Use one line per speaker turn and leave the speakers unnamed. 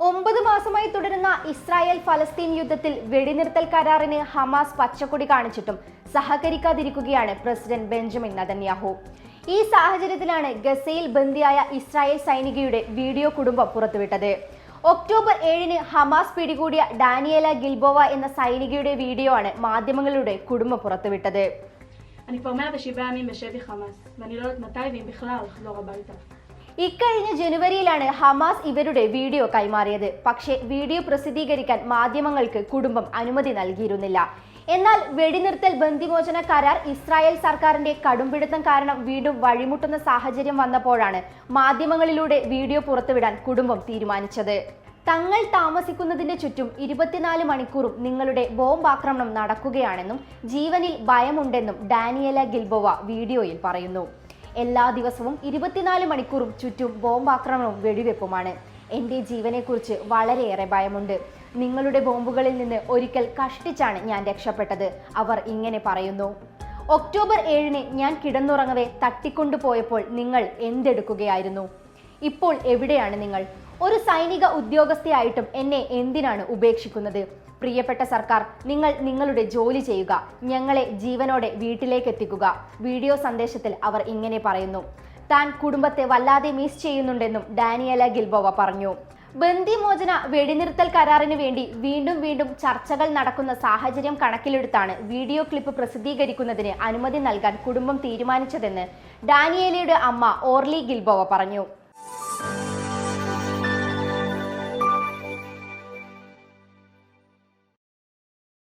ഒമ്പത് മാസമായി തുടരുന്ന ഇസ്രായേൽ ഫലസ്തീൻ യുദ്ധത്തിൽ വെടിനിർത്തൽ കരാറിന് ഹമാസ് പച്ചക്കൊടി കാണിച്ചിട്ടും സഹകരിക്കാതിരിക്കുകയാണ് പ്രസിഡന്റ് ബെഞ്ചമിൻ നതന്യാഹു ഈ സാഹചര്യത്തിലാണ് ഗസയിൽ ബന്ദിയായ ഇസ്രായേൽ സൈനികയുടെ വീഡിയോ കുടുംബം പുറത്തുവിട്ടത് ഒക്ടോബർ ഏഴിന് ഹമാസ് പിടികൂടിയ ഡാനിയേല ഗിൽബോവ എന്ന സൈനികയുടെ വീഡിയോ ആണ് മാധ്യമങ്ങളുടെ കുടുംബം പുറത്തുവിട്ടത്
אני כבר 107 ימים בשבי חמאס, ואני לא יודעת מתי ואם בכלל לחזור הביתה.
ഇക്കഴിഞ്ഞ ജനുവരിയിലാണ് ഹമാസ് ഇവരുടെ വീഡിയോ കൈമാറിയത്. പക്ഷേ വീഡിയോ പ്രസിദ്ധീകരിക്കാൻ മാധ്യമങ്ങൾക്ക് കുടുംബം അനുമതി നൽകിയിരുന്നില്ല. എന്നാൽ വെടിനിർത്തൽ ബന്ധിമോചന കരാർ ഇസ്രായേൽ സർക്കാരിന്റെ കടുംപിടുത്തം കാരണം വീണ്ടും വഴിമുട്ടുന്ന സാഹചര്യം വന്നപ്പോഴാണ് മാധ്യമങ്ങളിലൂടെ വീഡിയോ പുറത്തുവിടാൻ കുടുംബം തീരുമാനിച്ചത്. തങ്ങൾ താമസിക്കുന്നതിന്റെ ചുറ്റും ഇരുപത്തിനാല് മണിക്കൂറും നിങ്ങളുടെ ബോംബ് ആക്രമണം നടക്കുകയാണെന്നും ജീവനിൽ ഭയമുണ്ടെന്നും ഡാനിയല ഗിൽബോവ വീഡിയോയിൽ പറയുന്നു. എല്ലാ ദിവസവും ഇരുപത്തിനാല് മണിക്കൂറും ചുറ്റും ബോംബാക്രമണവും വെടിവെപ്പുമാണ്. എന്റെ ജീവനെക്കുറിച്ച് വളരെയേറെ ഭയമുണ്ട്. നിങ്ങളുടെ ബോംബുകളിൽ നിന്ന് ഒരിക്കൽ കഷ്ടിച്ചാണ് ഞാൻ രക്ഷപ്പെട്ടത് അവർ ഇങ്ങനെ പറയുന്നു. ഒക്ടോബർ ഏഴിന് ഞാൻ കിടന്നുറങ്ങവേ തട്ടിക്കൊണ്ടുപോയപ്പോൾ നിങ്ങൾ എന്തെടുക്കുകയായിരുന്നു? ഇപ്പോൾ എവിടെയാണ് നിങ്ങൾ? ഒരു സൈനിക ഉദ്യോഗസ്ഥയായിട്ടും എന്നെ എന്തിനാണ് ഉപേക്ഷിക്കുന്നത്? പ്രിയപ്പെട്ട സർക്കാർ നിങ്ങൾ നിങ്ങളുടെ ജോലി ചെയ്യുക. ഞങ്ങളെ ജീവനോടെ വീട്ടിലേക്ക് എത്തിക്കുക വീഡിയോ സന്ദേശത്തിൽ അവർ ഇങ്ങനെ പറയുന്നു. താൻ കുടുംബത്തെ വല്ലാതെ മിസ് ചെയ്യുന്നുണ്ടെന്നും ഡാനിയല ഗിൽബോവ പറഞ്ഞു. ബന്ദിമോചന വെടിനിർത്തൽ കരാറിന് വേണ്ടി വീണ്ടും വീണ്ടും ചർച്ചകൾ നടക്കുന്ന സാഹചര്യം കണക്കിലെടുത്താണ് വീഡിയോ ക്ലിപ്പ് പ്രസിദ്ധീകരിക്കുന്നതിന് അനുമതി നൽകാൻ കുടുംബം തീരുമാനിച്ചതെന്ന് ഡാനിയേലയുടെ അമ്മ ഓർലി ഗിൽബോവ പറഞ്ഞു. Peace.